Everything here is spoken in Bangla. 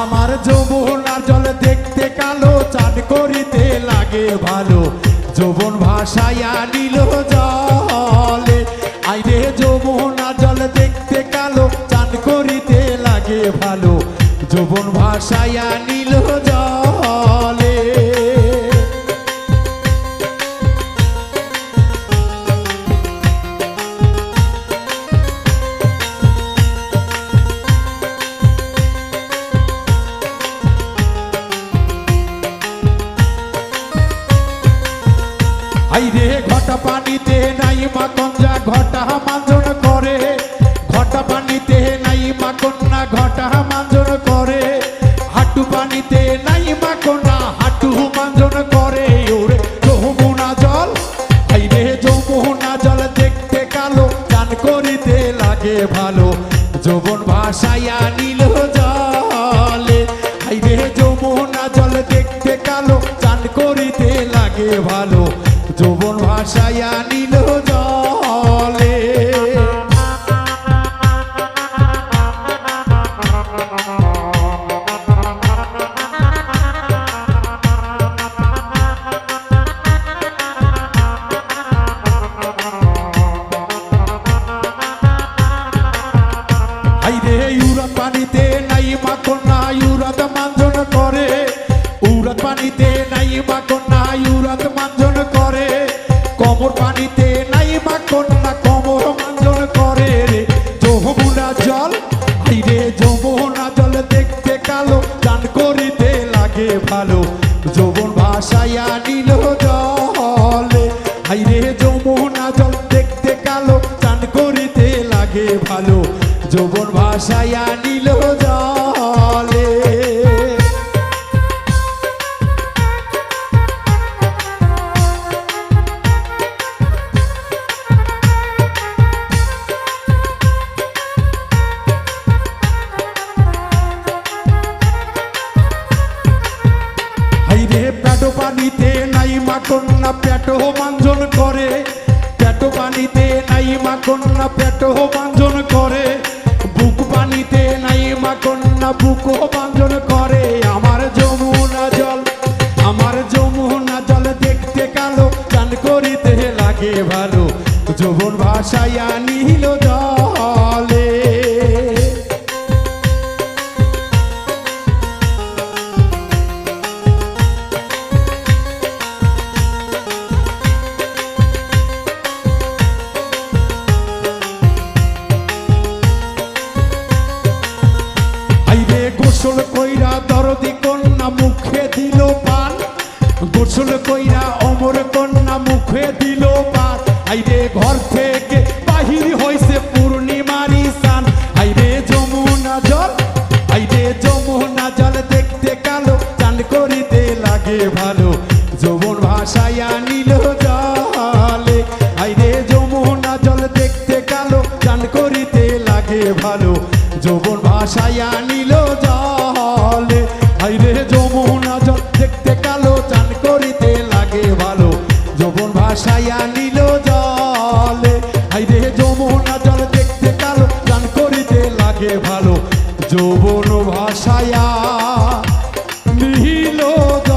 আমার যৌবনার জল দেখতে কালো, চান করিতে লাগে ভালো। যৌবন ভাসাইয়া নিল জলে। আইরে যৌবনার জল দেখতে কালো, চান করিতে লাগে ভালো। যৌবন ভাসাইয়া নিল জলে। আইরে ঘটা পানিতে নাই মা কঞ্জা ঘটা মাঞ্জন করে। ঘটা পানিতে নাই মা কন্যা ঘটা মাঞ্জন করে। হাঁটু পানিতে নাই মা কন্যা হাঁটু মাঞ্জন করে। ওরে যমুনা জল আইরে যমুনা জল দেখতে কালো করিতে লাগে ভালো। যৌবন ভাসাইয়া নিল যৌবন ভাষায় আনিল জলে। যৌবন ভাসাইয়া নিল জলে। পানিতে নাই পেটো মাঞ্জন করে। পেটো পানিতে নাই মা কন্যা পেটো মাঞ্জন বুক মাঞ্জন করে, আমার যমুনা জল, আমার যমুনা জল দেখতে কালো, চান করিতে লাগে ভালো। যৌবন ভাষায় নিল গোসল কইরা দরদি কন্যা মুখে দিল পান। গোসল কইরা অমর কন্যা মুখে দিল পান। আইরে ঘর থেকে বাহির হইছে পূর্ণিমারি সান আইরে যমুনা জল, আইরে যমুনা জল দেখতে কালো, চান করিতে লাগে ভালো। যৌবন ভাসাইয়া নিল জলে। আইরে যমুনা জল দেখতে কালো, চান করিতে লাগে ভালো। যৌবন ভাসাইয়া নিল ভাসাইয়া নিল জলে। হাইরে যমুনা জল দেখতে কালো গান করিতে লাগে ভালো। যৌবন ভাষায় নিল জলে।